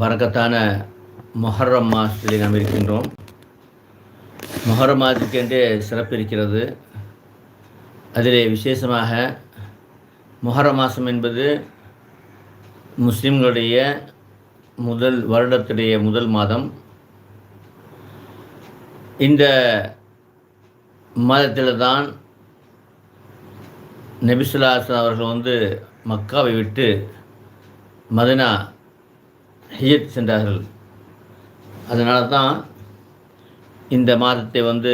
பறக்கத்தான மொஹர்ரம் மாதத்தில் நாம் இருக்கின்றோம். மொஹர்ரம் மாதத்துக்கென்றே சிறப்பு இருக்கிறது அதிலே விசேஷமாக மொஹரம் மாதம் என்பது முஸ்லிம்களுடைய முதல் வருடத்துடைய முதல் மாதம். இந்த மாதத்தில் தான் நபிசுல்லாசன் அவர்கள் வந்து மக்காவை விட்டு மதினா ஹியத் சென்றார்கள். அதனால தான் இந்த மாதத்தை வந்து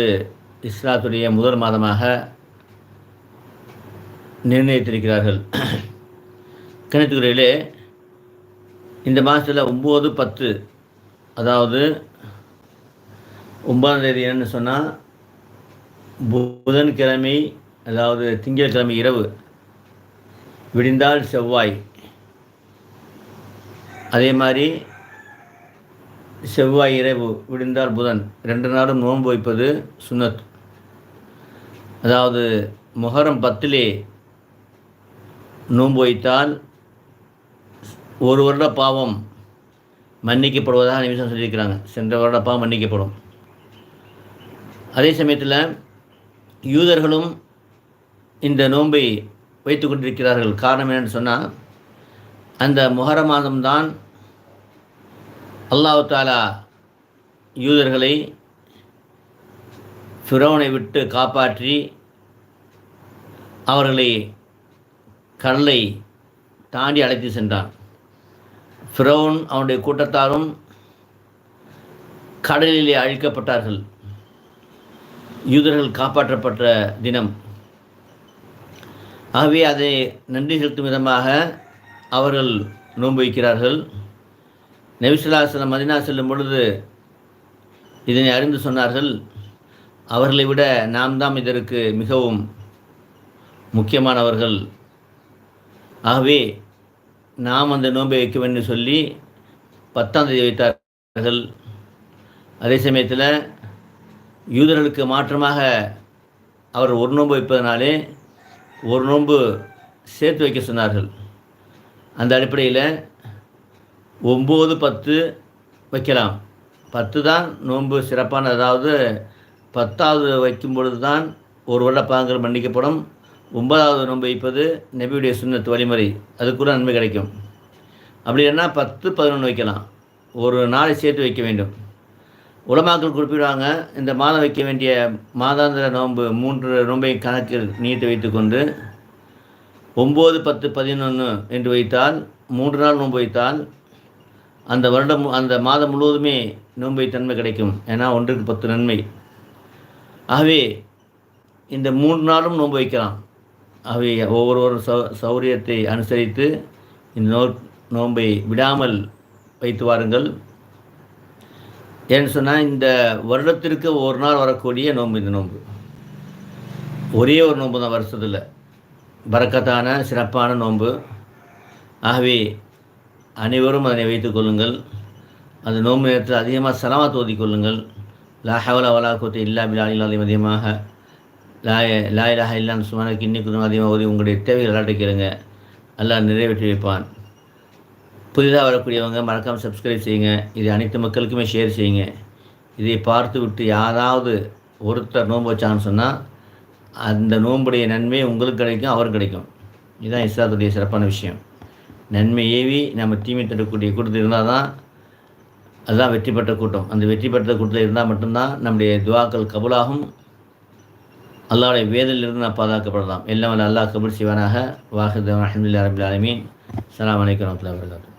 இஸ்லாத்துடைய முதல் மாதமாக நிர்ணயித்திருக்கிறார்கள். கிணத்துக்குறையிலே இந்த மாதத்தில் ஒம்பது பத்து அதாவது ஒன்பதாம் தேதி என்னன்னு சொன்னால் புதன்கிழமை அதாவது திங்கட்கிழமை இரவு விடிந்தால் செவ்வாய் அதே மாதிரி செவ்வாய் இரவு விடிந்தால் புதன். ரெண்டு நாளும் நோன்பு வைப்பது சுன்னத் அதாவது முகரம் பத்திலே நோன்பு வைத்தால் ஒரு வருட பாவம் மன்னிக்கப்படுவதாக நிமிஷம் சொல்லியிருக்கிறாங்க. சென்ற வருட பாவம் மன்னிக்கப்படும். அதே சமயத்தில் யூதர்களும் இந்த நோன்பை வைத்து கொண்டிருக்கிறார்கள். காரணம் என்னென்னு சொன்னால் அந்த முகர மாதம்தான் அல்லாஹு தாலா யூதர்களை ஃபிரோனை விட்டு காப்பாற்றி அவர்களை கடலை தாண்டி அழைத்து சென்றான். ஃபிரோன் அவனுடைய கூட்டத்தாரும் கடலிலே அழிக்கப்பட்டார்கள். யூதர்கள் காப்பாற்றப்பட்ட தினம். ஆகவே அதை நன்றி செலுத்தும் விதமாக அவர்கள் நோன்பு வைக்கிறார்கள். நெவிசலாசனம் மதினா செல்லும் பொழுது இதனை அறிந்து சொன்னார்கள் அவர்களை விட நாம் தான் இதற்கு மிகவும் முக்கியமானவர்கள். ஆகவே நாம் அந்த நோன்பை வைக்க வேண்டும் சொல்லி பத்தாம் தேதி வைத்தார்கள். அதே சமயத்தில் யூதர்களுக்கு மாற்றமாக அவர் ஒரு நோன்பு வைப்பதனாலே ஒரு நோன்பு சேர்த்து வைக்க சொன்னார்கள். அந்த அடிப்படையில் ஒம்பது பத்து வைக்கலாம். பத்து தான் நோன்பு சிறப்பான அதாவது பத்தாவது வைக்கும் பொழுது தான் ஒரு வருட பாங்கள் மன்னிக்கப்படும். ஒன்பதாவது நோன்பு வைப்பது நபியுடைய சுண்ணத்து வழிமுறை. அதுக்குள்ள நன்மை கிடைக்கும். அப்படி இல்லைன்னா பத்து பதினொன்று வைக்கலாம். ஒரு நாளை சேர்த்து வைக்க வேண்டும். உலமாக்கள் குறிப்பிடுவாங்க இந்த மாதம் வைக்க வேண்டிய மாதாந்திர நோன்பு மூன்று நோன்பை கணக்கில் நீட்டு வைத்துக்கொண்டு ஒம்பது பத்து பதினொன்று என்று வைத்தால் மூன்று நாள் நோன்பு வைத்தால் அந்த வருடம் அந்த மாதம் முழுவதுமே நோன்பை தன்மை கிடைக்கும். ஏன்னா ஒன்றுக்கு பத்து நன்மை. ஆகவே இந்த மூன்று நாளும் நோன்பு வைக்கலாம். ஆகவே ஒவ்வொரு சௌ சௌரியத்தை அனுசரித்து இந்த நோ நோன்பை விடாமல் வைத்து வாருங்கள். ஏன்னு சொன்னால் இந்த வருடத்திற்கு ஒரு நாள் வரக்கூடிய நோன்பு இந்த நோன்பு. ஒரே ஒரு நோன்பு தான் வருஷத்தில். பறக்கத்தான சிறப்பான நோன்பு. ஆகவே அனைவரும் அதனை வைத்துக் கொள்ளுங்கள். அந்த நோன்பு நேரத்தில் அதிகமாக சலமாத்து தோதி கொள்ளுங்கள். லா ஹவலா வலா கோத்தை இல்லா பிலா இல்லாதையும் அதிகமாக. லாய லாயிலாக இல்லான்னு சுமாருக்கு இன்னைக்கு அதிகமாக ஓதி உங்களுடைய தேவைகள் விளையாட்டு கேளுங்க. நல்லா நிறைவேற்றி வைப்பான். புதிதாக வரக்கூடியவங்க மறக்காமல் சப்ஸ்கிரைப் செய்யுங்க. இது அனைத்து மக்களுக்குமே ஷேர் செய்யுங்க. இதை பார்த்து விட்டு யாராவது ஒருத்தர் நோன்பு வச்சான்னு சொன்னால் அந்த நோன்புடைய நன்மை உங்களுக்கு கிடைக்கும் அவருக்கு கிடைக்கும். இதுதான் இஸ்லாத்துடைய சிறப்பான விஷயம். நன்மை ஏவி நம்ம தீமை தரக்கூடிய கூட்டத்தில் இருந்தால் தான் அதுதான் வெற்றி பெற்ற கூட்டம். அந்த வெற்றி பெற்ற கூட்டத்தில் இருந்தால் மட்டும்தான் நம்முடைய துவாக்கள் கபுலாகும். அல்லாவுடைய வேதலிருந்து நான் பாதுகாக்கப்படலாம். எல்லாம் அல்லாஹ் கபுல் சிவனாக வாஹித் அஹமதுல்லா ரபுல் ஆலமீன். அலாம் வலைக்கம் வரமத்துல வரகாத்து